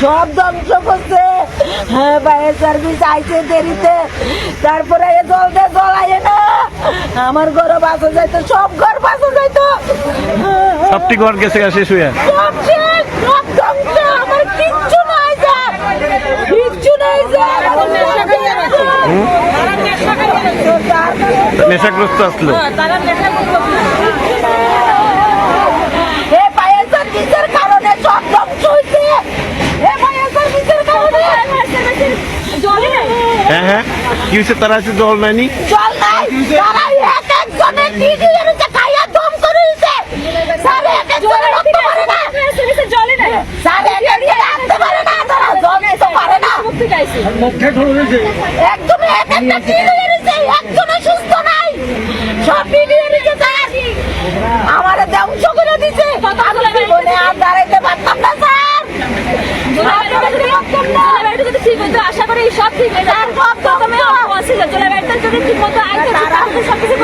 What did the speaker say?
সব ধ্বংস করছে। হ্যাঁ বাইরের সার্ভিস আইছে দেরিতে। তারপরে এ জল দে জল আইয়ে না। আমার ঘরে বাসা যাইতো সব ঘর বাসা যাইতো। সবটি ঘর গেছে শেষ হইয়া। সব শেষ সব ধ্বংস। আমার কিচ্ছু নাই স্যার কিচ্ছু নাই স্যার নেশাগ্রস্ত আসলো। এ বাইরের সার্ভিসের কারণে সব ধ্বংস হইছে এ বাইরের সার্ভিসের কারণে হ্যাঁ হ্যাঁ। কি তারা আছে, জল নাইনি জল নাই। তারা এক একজনের দিদি এরুতে খাইয়া দম করে দিছে। স্যার, এক একজনের রক্ত পারে না। স্যার, এক একজনের রাখতে পারে না। তারা জল দিতে পারে না। একদম এক একটা দিদি এরুতে একজনে সুস্থ নাই। সব দিদি এরুতে স্যার, আমারে ধ্বংস করে দিছে। আমি জীবনে আর দাঁড়াইতে পারতাম না, স্যার। আর দাঁড়াইতে পারতাম আশা করি সব ঠিক হয়ে যাবে। সব রকমের অসুবিধা ছিল জলাবাড়িতে যদি ঠিক মতো আইতে সব কিছু